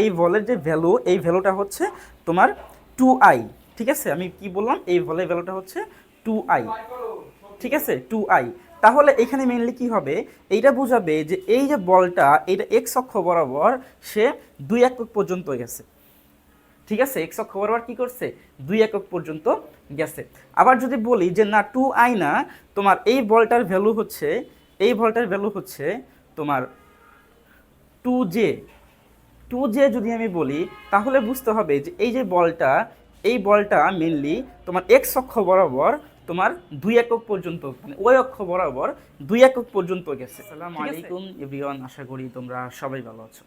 এই ভলের যে ভ্যালু এই ভ্যালুটা হচ্ছে তোমার টু আই ঠিক আছে? আমি কি বললাম? এই ভলের ভ্যালুটা হচ্ছে টু আই ঠিক আছে? টু আই তাহলে এখানে মেনলি কি হবে? এইটা বোঝাবে যে এই যে বলটা, এইটা এক্স অক্ষ বরাবর সে দুই একক পর্যন্ত গেছে। ঠিক আছে? এক্স অক্ষ বরাবর কি করছে? দুই একক পর্যন্ত গেছে। আবার যদি বলি যে না টু আই না, তোমার এই বলটার ভ্যালু হচ্ছে, এই বলটার ভ্যালু হচ্ছে তোমার টু জে টু জে যদি আমি বলি তাহলে বুঝতে হবে যে এই যে বলটা এই বলটা মেনলি তোমার এক্স অক্ষ বরাবর তোমার দুই একক পর্যন্ত মানে ওই অক্ষ বরাবর দুই একক পর্যন্ত গেছে। সালাম আলাইকুম এভরিওয়ান আশা করি তোমরা সবাই ভালো আছো।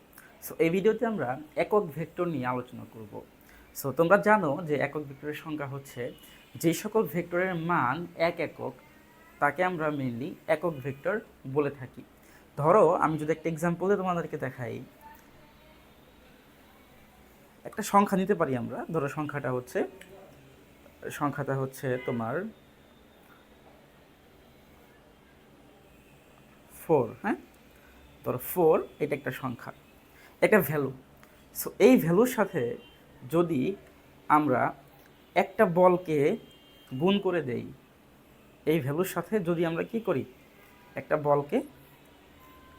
সো এই ভিডিওতে আমরা একক ভেক্টর নিয়ে আলোচনা করব। সো তোমরা জানো যে একক ভেক্টরের সংখ্যা হচ্ছে যে সকল ভেক্টরের মান এক একক তাকে আমরা মেনলি একক ভেক্টর বলে থাকি। ধরো আমি যদি একটা এক্সাম্পলে তোমাদেরকে দেখাই। একটা সংখ্যা নিতে পারি আমরা। ধরো সংখ্যাটা হচ্ছে সংখ্যাটা হচ্ছে তোমার ফোর হ্যাঁ? ধরো ফোর এটা একটা সংখ্যা, একটা ভ্যালু সো এই ভ্যালুর সাথে যদি আমরা একটা বলকে গুণ করে দেই, এই ভ্যালুর সাথে যদি আমরা কি করি? একটা বলকে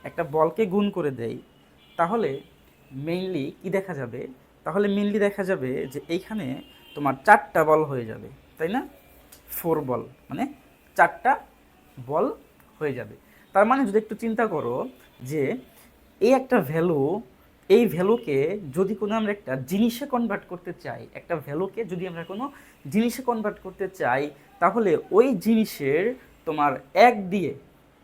একটা বলকে গুণ করে দেই, তাহলে মেইনলি কি দেখা যাবে? তাহলে মেনলি দেখা যাবে যে এইখানে তোমার চারটা বল হয়ে যাবে, তাই না? ফোর বল মানে চারটা বল হয়ে যাবে। তার মানে যদি একটু চিন্তা করো যে এই একটা ভ্যালু এই ভ্যালুকে যদি কোনো আমরা একটা জিনিসে কনভার্ট করতে চাই, একটা ভ্যালুকে যদি আমরা কোনো জিনিসে কনভার্ট করতে চাই, তাহলে ওই জিনিসের তোমার এক দিয়ে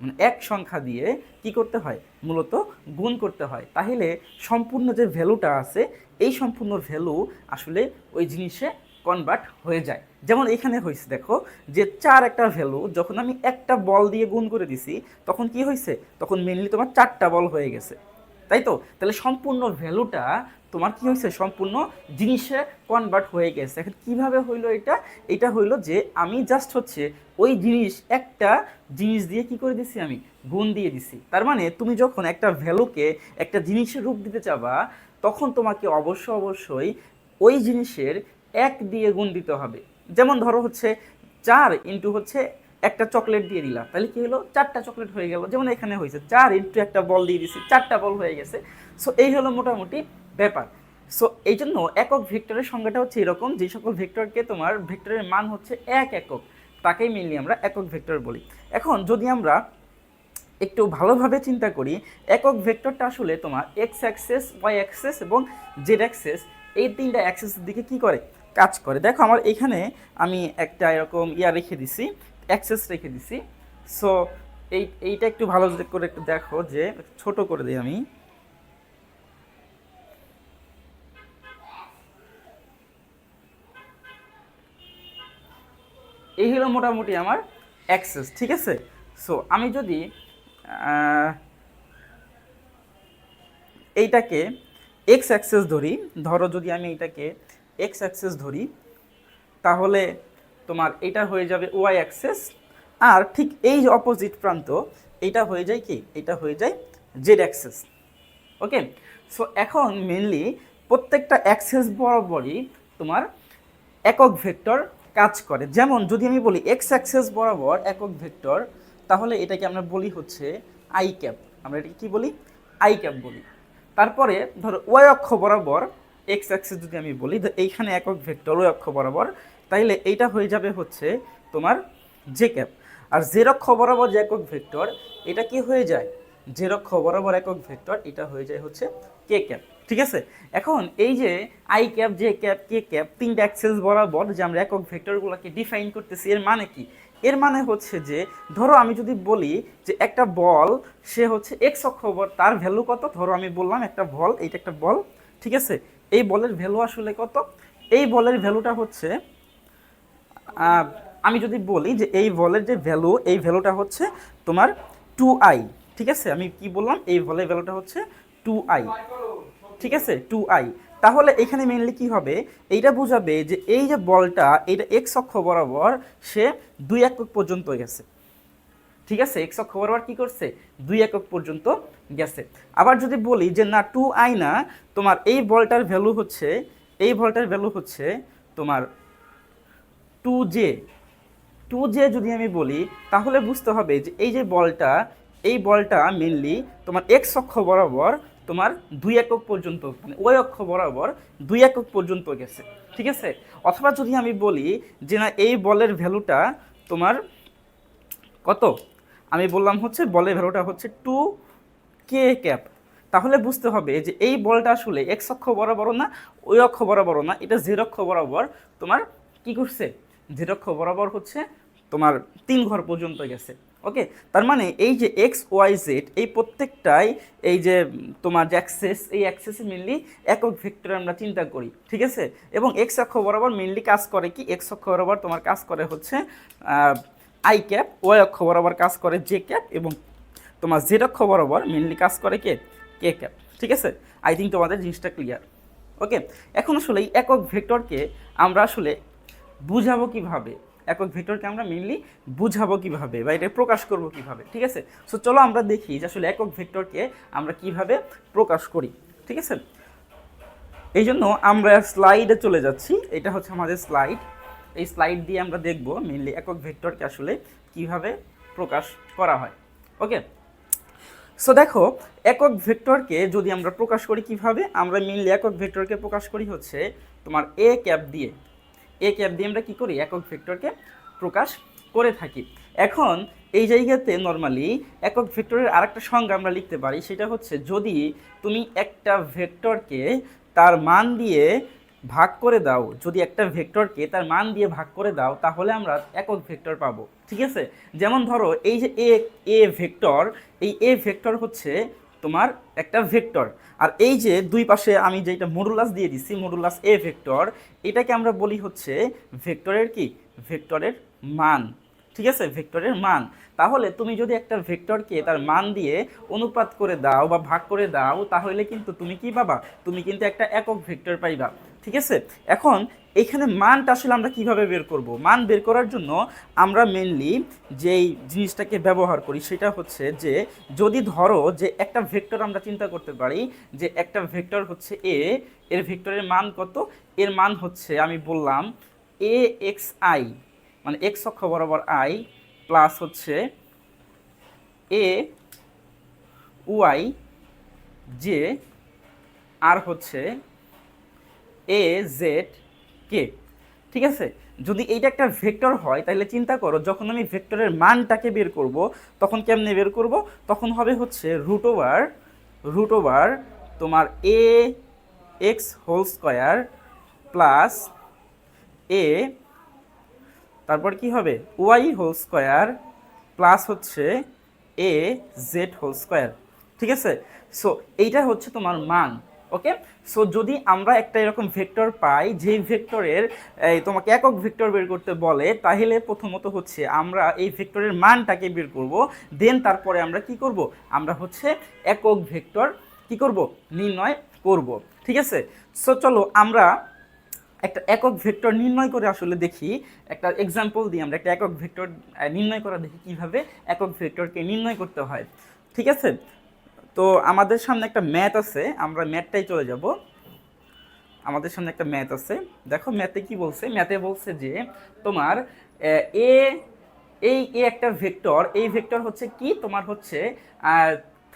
মানে এক সংখ্যা দিয়ে কি করতে হয়? মূলত গুণ করতে হয়। তাহলে সম্পূর্ণ যে ভ্যালুটা আছে এই সম্পূর্ণ ভ্যালু আসলে ওই জিনিসে কনভার্ট হয়ে যায়। যেমন এখানে হয়েছে দেখো, যে চার একটা ভ্যালু যখন আমি একটা বল দিয়ে গুণ করে দিছি, তখন কি হয়েছে তখন মেনলি তোমার চারটা বল হয়ে গেছে। তাই তো? তাহলে সম্পূর্ণ ভ্যালুটা তোমার কি হয়েছে সম্পূর্ণ জিনিসে কনভার্ট হয়ে গেছে। এখন কীভাবে হইল এটা? এটা হইল যে আমি জাস্ট হচ্ছে ওই জিনিস, একটা জিনিস দিয়ে কি করে দিছি আমি? গুণ দিয়ে দিছি। তার মানে তুমি যখন একটা ভ্যালুকে একটা জিনিসের রূপ দিতে চাবা তখন তোমাকে অবশ্য অবশ্যই ওই জিনিসের এক দিয়ে গুণ দিতে হবে। যেমন ধরো হচ্ছে চার ইন্টু হচ্ছে একটা চকলেট দিয়ে দিলাম তাহলে কি হলো? চারটা চকলেট হয়ে গেল। যেমন এখানে হয়েছে, চার ইন্টু একটা বল দিয়ে দিছি, চারটা বল হয়ে গেছে। সো এই হলো মোটামুটি ব্যাপার। সো এই জন্য একক ভেক্টরের সংজ্ঞাটা হচ্ছে এরকম, যে সকল ভেক্টরকে তোমার ভেক্টরের মান হচ্ছে এক একক, তাকেই মেনলি আমরা একক ভেক্টর বলি। এখন যদি আমরা একটু ভালোভাবে চিন্তা করি, একক ভেক্টরটা আসলে তোমার এক্স অ্যাক্সেস ওয়াই অ্যাক্সেস এবং জেড অ্যাক্সেস এই তিনটা অ্যাক্সেসের দিকে কি করে? কাজ করে। দেখো আমার এখানে আমি একটা এরকম ইয়া রেখে দিছি অ্যাক্সেস রেখে দিছি। সো এই, এইটা একটু ভালো করে একটু দেখো যে, ছোট করে দিই আমি। এই হলো মোটামুটি আমার অ্যাক্সেস ঠিক আছে? সো আমি যদি এইটাকে এক্স অ্যাক্সেস ধরি। ধরো যদি আমি এইটাকে এক্স অ্যাক্সেস ধরি, তাহলে তোমার এটা হয়ে যাবে ওয়াই অ্যাক্সেস আর ঠিক এই অপোজিট প্রান্ত এইটা হয়ে যায় কি? এটা হয়ে যায় জেড অ্যাক্সেস ওকে সো এখন মেনলি প্রত্যেকটা অ্যাক্সেস বরাবরই তোমার একক ভেক্টর কাজ করে। যেমন যদি আমি বলি এক্স অ্যাক্সেস বরাবর একক ভেক্টর তাহলে এটাকে আমরা বলি হচ্ছে আই ক্যাপ আমরা এটাকে কি বলি? আই ক্যাপ বলি। তারপরে ধরো ওয়াই অক্ষ বরাবর এক্স অ্যাক্সেস যদি আমি বলি এইখানে একক ভেক্টর ওই অক্ষ বরাবর, তাইলে এইটা হয়ে যাবে হচ্ছে তোমার জে ক্যাপ আর জের অক্ষ বরাবর যে একক ভেক্টর, এটা কি হয়ে যায়? জের অক্ষ বরাবর একক ভেক্টর, এটা হয়ে যায় হচ্ছে কে ক্যাপ ঠিক আছে? এখন এই যে I cap J cap K cap তিনটা অ্যাক্সেস বরাবর যে আমরা একক ভেক্টরগুলোকে ডিফাইন করতেছি, এর মানে কি? এর মানে হচ্ছে যে, ধরো আমি যদি বলি যে একটা বল, সে হচ্ছে এক্স অক্ষ তার ভ্যালু কত? ধরো আমি বললাম একটা বল, এইটা একটা বল, ঠিক আছে? এই বলের ভ্যালু আসলে কত? এই বলের ভ্যালুটা হচ্ছে আমি যদি বলি যে এই বলের যে ভ্যালু এই ভ্যালুটা হচ্ছে তোমার টু আই ঠিক আছে? আমি কি বললাম? এই বলের ভ্যালুটা হচ্ছে টু আই ঠিক আছে? টু আই তাহলে এখানে মেনলি কি হবে? এইটা বোঝাবে যে এই যে বলটা, এইটা এক্স অক্ষ বরাবর সে দুই একক পর্যন্ত গেছে। ঠিক আছে? এক্স অক্ষ বরাবর কি করছে? দুই একক পর্যন্ত গেছে। আবার যদি বলি যে না টু আই না, তোমার এই বলটার ভ্যালু হচ্ছে, এই বলটার ভ্যালু হচ্ছে তোমার টু জে টু জে যদি আমি বলি, তাহলে বুঝতে হবে যে এই যে বলটা, এই বলটা মেনলি তোমার এক্স অক্ষ বরাবর তোমার দুই একক পর্যন্ত মানে ওই অক্ষ বরাবর দুই একক পর্যন্ত গেছে, ঠিক আছে? অথবা যদি আমি বলি যে না, এই বলের ভ্যালুটা তোমার কত? আমি বললাম হচ্ছে বলের ভ্যালুটা হচ্ছে টু কে ক্যাপ তাহলে বুঝতে হবে যে এই বলটা আসলে এক্স অক্ষ বরাবর না, ওই অক্ষ বরাবর না, এটা জেড অক্ষ বরাবর তোমার কি করছে? জেড অক্ষ বরাবর হচ্ছে তোমার তিন ঘর পর্যন্ত গেছে। ওকে তার মানে এই যে এক্স ওয়াই জেড এই প্রত্যেকটাই এই যে তোমার যে অ্যাক্সেস এই অ্যাক্সেসে মেনলি একক ভেক্টর আমরা চিন্তা করি, ঠিক আছে? এবং এক্স অক্ষ বরাবর মেনলি কাজ করে কি? এক্স অক্ষ বরাবর তোমার কাজ করে হচ্ছে আই ক্যাপ ওয়াই অক্ষ বরাবর কাজ করে জে ক্যাপ এবং তোমার জেড অক্ষ বরাবর মেনলি কাজ করে কে? কে ক্যাপ ঠিক আছে? আই থিঙ্ক তোমাদের জিনিসটা ক্লিয়ার ওকে এখন আসলে এই একক ভেক্টরকে আমরা আসলে বুঝাবো কীভাবে? একক ভেক্টরকে আমরা মেনলি বুঝাবো কীভাবে বা এটা প্রকাশ করব কীভাবে, ঠিক আছে? সো চলো আমরা দেখি যে আসলে একক ভেক্টরকে আমরা কীভাবে প্রকাশ করি, ঠিক আছে? এই জন্য আমরা স্লাইডে চলে যাচ্ছি। এটা হচ্ছে আমাদের স্লাইড এই স্লাইড দিয়ে আমরা দেখব মেনলি একক ভেক্টরকে আসলে কীভাবে প্রকাশ করা হয়, ওকে? সো দেখো, একক ভেক্টরকে যদি আমরা প্রকাশ করি কীভাবে, আমরা মেনলি একক ভেক্টরকে প্রকাশ করি হচ্ছে তোমার এ ক্যাপ দিয়ে এ ক্যাপ দিয়ে আমরা কি করি? একক ভেক্টরকে প্রকাশ করে থাকি। এখন এই জায়গাতে নর্মালি একক ভেক্টরের আরেকটা সংজ্ঞা আমরা লিখতে পারি, সেটা হচ্ছে যদি তুমি একটা ভেক্টরকে তার মান দিয়ে ভাগ করে দাও, যদি একটা ভেক্টরকে তার মান দিয়ে ভাগ করে দাও, তাহলে আমরা একক ভেক্টর পাবো। ঠিক আছে? যেমন ধরো এই যে এ এ ভেক্টর, এই এ ভেক্টর হচ্ছে তোমার একটা ভেক্টর। আর এই যে দুই পাশে আমি যেটা মডুলাস দিয়ে দিছি, মডুলাস এ ভেক্টর, এটাকে আমরা বলি হচ্ছে ভেক্টরের কি? ভেক্টরের মান। ঠিক আছে? ভেক্টরের মান। তাহলে তুমি যদি একটা ভেক্টরকে তার মান দিয়ে অনুপাত করে দাও বা ভাগ করে দাও, তাহলে কিন্তু তুমি কি পাবা? তুমি কিন্তু একটা একক ভেক্টর পাইবা। ঠিক আছে? এখন এখানে মানটা আসলে আমরা কীভাবে বের করব? মান বের করার জন্য আমরা মেনলি যেই জিনিসটাকে ব্যবহার করি সেটা হচ্ছে যে, যদি ধরো যে একটা ভেক্টর আমরা চিন্তা করতে পারি যে একটা ভেক্টর হচ্ছে এ এর ভেক্টরের মান কত? এর মান হচ্ছে আমি বললাম এ এক্স আই মানে এক্স অক্ষ বরাবর আই প্লাস হচ্ছে এ ওয়াই জে আর হচ্ছে এ জেড কে? ঠিক আছে? যদি এইটা একটা ভেক্টর হয় তাহলে চিন্তা করো, যখন আমি ভেক্টরের মানটাকে বের করব, তখন কেমনে বের করব? তখন হবে হচ্ছে রুট ওভার রুট ওভার তোমার A X whole square plus A, তারপর কি হবে? ওয়াই হোল স্কোয়ার প্লাস হচ্ছে এ জেড হোল স্কোয়ার। ঠিক আছে? সো, এইটা হচ্ছে তোমার মান। ওকে সো যদি আমরা একটা এরকম ভেক্টর পাই যে ভেক্টরের তোমাকে একক ভেক্টর বের করতে বলে, তাহলে প্রথমত হচ্ছে আমরা এই ভেক্টরের মানটাকে বের করব দেন তারপরে আমরা কি করব? আমরা হচ্ছে একক ভেক্টর কি করব? নির্ণয় করব। ঠিক আছে? সো চলো আমরা একটা একক ভেক্টর নির্ণয় করে আসলে দেখি। একটা এক্সাম্পল দিয়ে আমরা একটা একক ভেক্টর নির্ণয় করা দেখি কীভাবে একক ভেক্টরকে নির্ণয় করতে হয়। ঠিক আছে? তো আমাদের সামনে একটা ম্যাথ আছে, আমরা ম্যাথটাই চলে যাব। আমাদের সামনে একটা ম্যাথ আছে। দেখো ম্যাথে কি বলছে? ম্যাথে বলছে যে তোমার, এ এই, এ একটা ভেক্টর, এই ভেক্টর হচ্ছে কি? তোমার হচ্ছে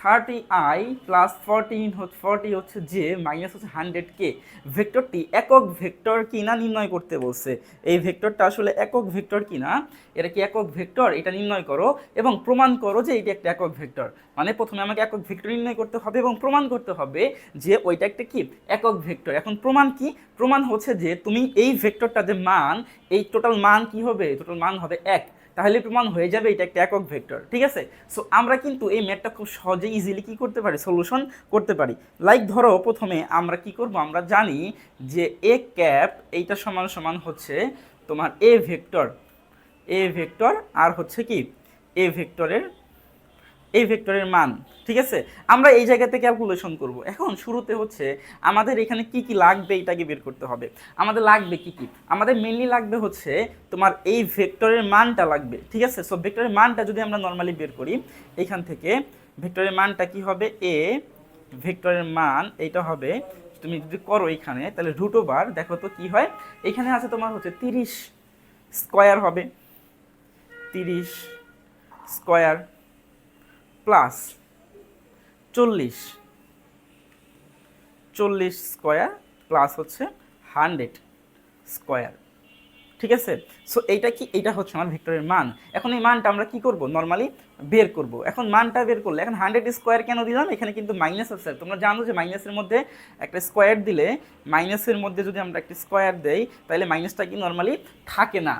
thirty I plus fourteen forty হচ্ছে যে মাইনাস হচ্ছে হান্ড্রেড কে ভেক্টরটি একক ভেক্টর কিনা নির্ণয় করতে বলছে। এই ভেক্টরটা আসলে একক ভেক্টর কিনা? এটা কি একক ভেক্টর? এটা নির্ণয় করো এবং প্রমাণ করো যে এটা একটা একক ভেক্টর। মানে প্রথমে আমাকে একক ভেক্টর নির্ণয় করতে হবে এবং প্রমাণ করতে হবে যে ওইটা একটা কি? একক ভেক্টর। এখন প্রমাণ কি? প্রমাণ হচ্ছে যে তুমি এই ভেক্টরটা যে মান, এই টোটাল মান কি হবে? টোটাল মান হবে এক। তাহলে প্রমাণ হয়ে যাবে এটা একটা একক ভেক্টর, ঠিক আছে? সো আমরা কিন্তু এই ম্যাথটা খুব সহজে ইজিলি কী করতে পারি? সলিউশন করতে পারি। লাইক ধরো, প্রথমে আমরা কি করব? আমরা জানি যে এ ক্যাপ এইটা সমান সমান হচ্ছে তোমার এ ভেক্টর। এ ভেক্টর আর হচ্ছে কি? এ ভেক্টরের এই ভেক্টরের মান, ঠিক আছে? আমরা এই জায়গাতে ক্যালকুলেশন করব। এখন শুরুতে হচ্ছে আমাদের এখানে কি কি লাগবে এটাকে বের করতে হবে। আমাদের লাগবে কি কি? আমাদের মেনলি লাগবে হচ্ছে তোমার এই ভেক্টরের মানটা লাগবে, ঠিক আছে? সো ভেক্টরের মানটা যদি আমরা নর্মালি বের করি, এখান থেকে ভেক্টরের মানটা কি হবে? এ ভেক্টরের মান এইটা হবে, তুমি যদি করো এখানে, তাহলে রুট ওভার দেখো তো কি হয়? এখানে আছে তোমার হচ্ছে তিরিশ স্কোয়ার হবে। তিরিশ স্কোয়ার প্লাস চল্লিশ। চল্লিশ স্কোয়ার প্লাস হচ্ছে হান্ড্রেড স্কোয়ার। ঠিক আছে? সো এইটা কি, এইটা হচ্ছে আমার ভেক্টরের মান। এখন এই মানটা আমরা কি করব? নর্মালি বের করব। এখন মানটা বের করলে, এখন হান্ড্রেড স্কোয়ার কেন দিলাম? এখানে কিন্তু মাইনাস আছে। তোমরা জানো যে মাইনাসের মধ্যে একটা স্কোয়ার দিলে মাইনাসের মধ্যে যদি আমরা একটা স্কোয়ার দেই, তাহলে মাইনাসটা কি নর্মালি থাকে না।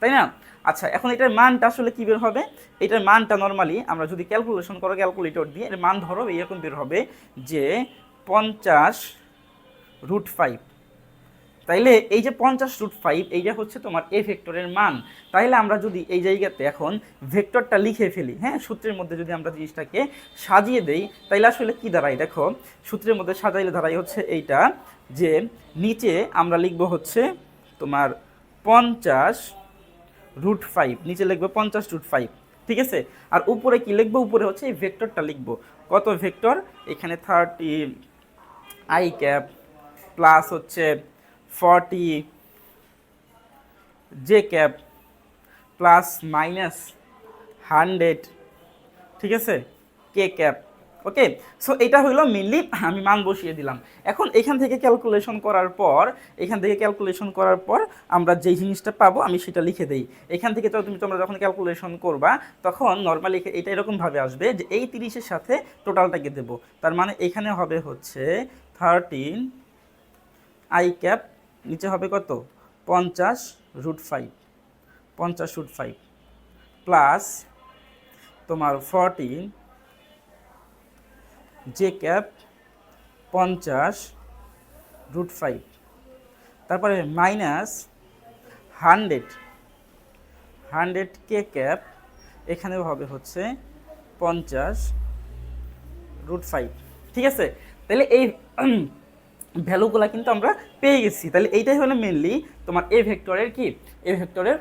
তাই না? আচ্ছা এখন এটার মানটা আসলে কী বের হবে? এটার মানটা নর্মালি আমরা যদি ক্যালকুলেশন করো ক্যালকুলেটর দিয়ে, এর মান ধরো এরকম বের হবে যে পঞ্চাশ রুট ফাইভ তাইলে এই যে পঞ্চাশ রুট ফাইভ এইটা হচ্ছে তোমার এ ভেক্টরের মান। তাইলে আমরা যদি এই জায়গাতে এখন ভেক্টরটা লিখে ফেলি হ্যাঁ সূত্রের মধ্যে যদি আমরা জিনিসটাকে সাজিয়ে দেই, তাইলে আসলে কি দাঁড়ায়? দেখো, সূত্রের মধ্যে সাজাইলে দাঁড়াই হচ্ছে এইটা যে নিচে আমরা লিখব হচ্ছে তোমার পঞ্চাশ রুট ফাইভ নিচে লিখব পঞ্চাশ রুট ফাইভ ঠিক আছে? আর উপরে কি লিখব? উপরে হচ্ছে এই ভেক্টরটা লিখব। কত ভেক্টর এখানে থার্টি আই ক্যাপ প্লাস হচ্ছে forty J cap plus minus hundred ঠিক আছে? কে ক্যাপ ওকে সো এটা হইল মেনলি আমি মান বসিয়ে দিলাম। এখন এখান থেকে ক্যালকুলেশন করার পর, এখান থেকে ক্যালকুলেশন করার পর আমরা যেই জিনিসটা পাবো আমি সেটা লিখে দেই। এখান থেকে তো তুমি, তোমরা যখন ক্যালকুলেশন করবা, তখন নর্মালি এটা এরকমভাবে আসবে যে এই তিরিশের সাথে টোটালটাকে দেব। তার মানে এখানে হবে হচ্ছে থার্টিন আই ক্যাপ নিচে হবে কত? পঞ্চাশ রুট ফাইভ পঞ্চাশ রুট ফাইভ প্লাস তোমার ফর্টিন জে ক্যাপ পঞ্চাশ রুট ফাইভ। তারপরে minus hundred. Hundred K cap এখানেও হবে হচ্ছে পঞ্চাশ রুট ফাইভ। ঠিক আছে? তাহলে এই ভ্যালুগুলো কিন্তু আমরা পেয়ে গেছি। তাহলে এইটাই হলো মেনলি তোমার এ ভেক্টরের কি? এ ভেক্টরের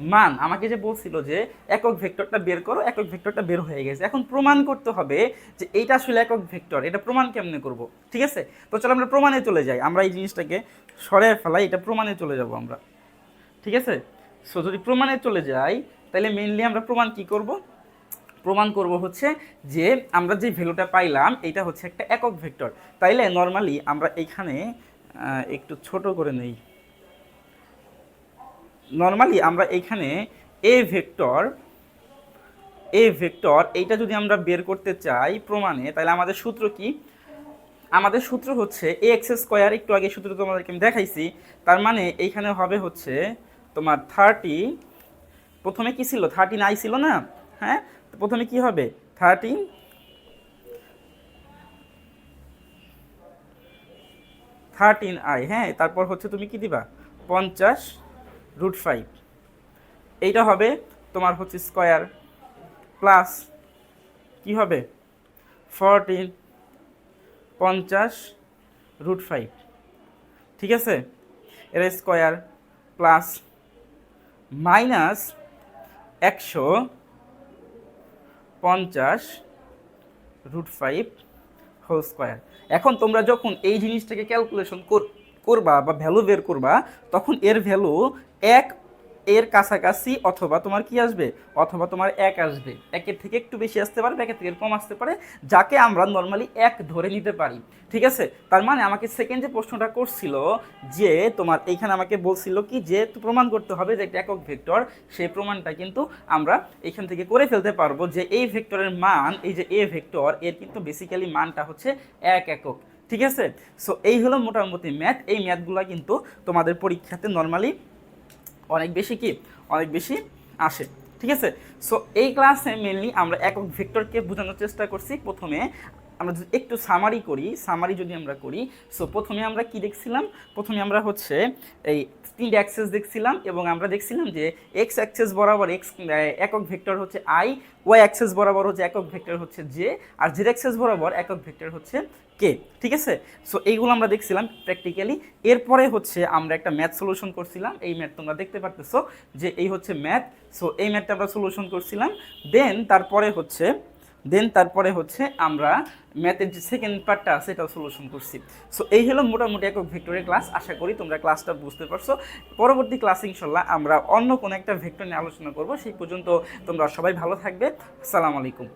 মান আমাকে যে বলছিল যে একক ভেক্টরটা বের করো একক ভেক্টরটা বের হয়ে গেছে। এখন প্রমাণ করতে হবে যে এইটা আসলে একক ভেক্টর এটা প্রমাণ কেমনে করব? ঠিক আছে? তো চলো আমরা প্রমাণে চলে যাই। আমরা এই জিনিসটাকে সরে ফেলাই এটা প্রমাণে চলে যাব আমরা। ঠিক আছে? সো যদি প্রমাণে চলে যাই তাহলে মেনলি আমরা প্রমাণ কি করব? প্রমাণ করব হচ্ছে যে আমরা যে ভ্যালুটা পাইলাম এটা হচ্ছে একটা একক ভেক্টর। তাইলে নর্মালি আমরা আহ, একটু ছোট করে নেই। নর্মালি আমরা এখানে এ ভেক্টর এ ভেক্টর এইটা যদি আমরা বের করতে চাই প্রমাণে, তাহলে আমাদের সূত্র কি? আমাদের সূত্র হচ্ছে এ এক্স স্কোয়ার একটু আগে সূত্র তোমাদেরকে আমি দেখাইছি। তার মানে এইখানে হবে হচ্ছে তোমার থার্টি প্রথমে কি ছিল? থার্টিন আই ছিল না? হ্যাঁ? প্রথমে কি হবে? থার্টিন থার্টিন আই হ্যাঁ? তারপর হচ্ছে তুমি কি দিবা? পঞ্চাশ রুট ফাইভ। এইটা হবে তোমার হচ্ছে স্কোয়ার প্লাস কি হবে? ফরটিন পঞ্চাশ রুট ফাইভ। ঠিক আছে? এর স্কোয়ার প্লাস মাইনাস একশো পঞ্চাশ রুট ফাইভ হোল স্কোয়ার। এখন তোমরা যখন এই জিনিসটাকে ক্যালকুলেশন করবা বা ভ্যালু বের করবা, তখন এর ভ্যালু এক এর কাছাকাছি অথবা তোমার কি আসবে? অথবা তোমার এক আসবে। একের থেকে একটু বেশি আসতে পারে একের থেকে কম আসতে পারে, যাকে আমরা নর্মালি এক ধরে নিতে পারি। ঠিক আছে? তার মানে আমাকে সেকেন্ড যে প্রশ্নটা করছিল যে তোমার এইখানে আমাকে বলছিল কি যে প্রমাণ করতে হবে যে একটা একক ভেক্টর, সেই প্রমাণটা কিন্তু আমরা এখান থেকে করে ফেলতে পারব যে এই ভেক্টরের মান, এই যে এ ভেক্টর, এর কিন্তু বেসিক্যালি মানটা হচ্ছে এক একক। ঠিক আছে? সো এই হলো মোটামুটি ম্যাথ এই ম্যাথগুলো কিন্তু তোমাদের পরীক্ষাতে নর্মালি অনেক বেশি কি? অনেক বেশি আসে। ঠিক আছে? সো এই ক্লাসে মেনলি আমরা একক ভেক্টরকে বোঝানোর চেষ্টা করছি প্রথমে। আমরা যদি একটু সামারি করি সামারি যদি আমরা করি সো প্রথমে আমরা কি দেখছিলাম? প্রথমে আমরা হচ্ছে এই তিনটে অ্যাক্সেস দেখছিলাম এবং আমরা দেখছিলাম যে এক্স অ্যাক্সেস বরাবর এক্স একক ভেক্টর হচ্ছে আই ওয়াই অ্যাক্সেস বরাবর হচ্ছে একক ভেক্টর হচ্ছে জে আর জেড অ্যাক্সেস বরাবর একক ভেক্টর হচ্ছে কে ঠিক আছে? সো এইগুলো আমরা দেখছিলাম প্র্যাকটিক্যালি এরপরে হচ্ছে আমরা একটা ম্যাথ সলিউশন করছিলাম। এই ম্যাথ তোমরা দেখতে পারতেছো যে এই হচ্ছে ম্যাথ সো এই ম্যাথটা আমরা সলিউশন করছিলাম। দেন তারপরে হচ্ছে দেন তারপরে হচ্ছে আমরা ম্যাথের যে সেকেন্ড পার্টটা আছে, এটাও সলিউশন করছি। সো এই হলো মোটামুটি একক ভেক্টরের ক্লাস আশা করি তোমরা ক্লাসটা বুঝতে পারছ। পরবর্তী ক্লাস ইনশাল্লাহ, আমরা অন্য কোনো একটা ভেক্টর নিয়ে আলোচনা করব। সেই পর্যন্ত তোমরা সবাই ভালো থাকবে। সালাম আলাইকুম।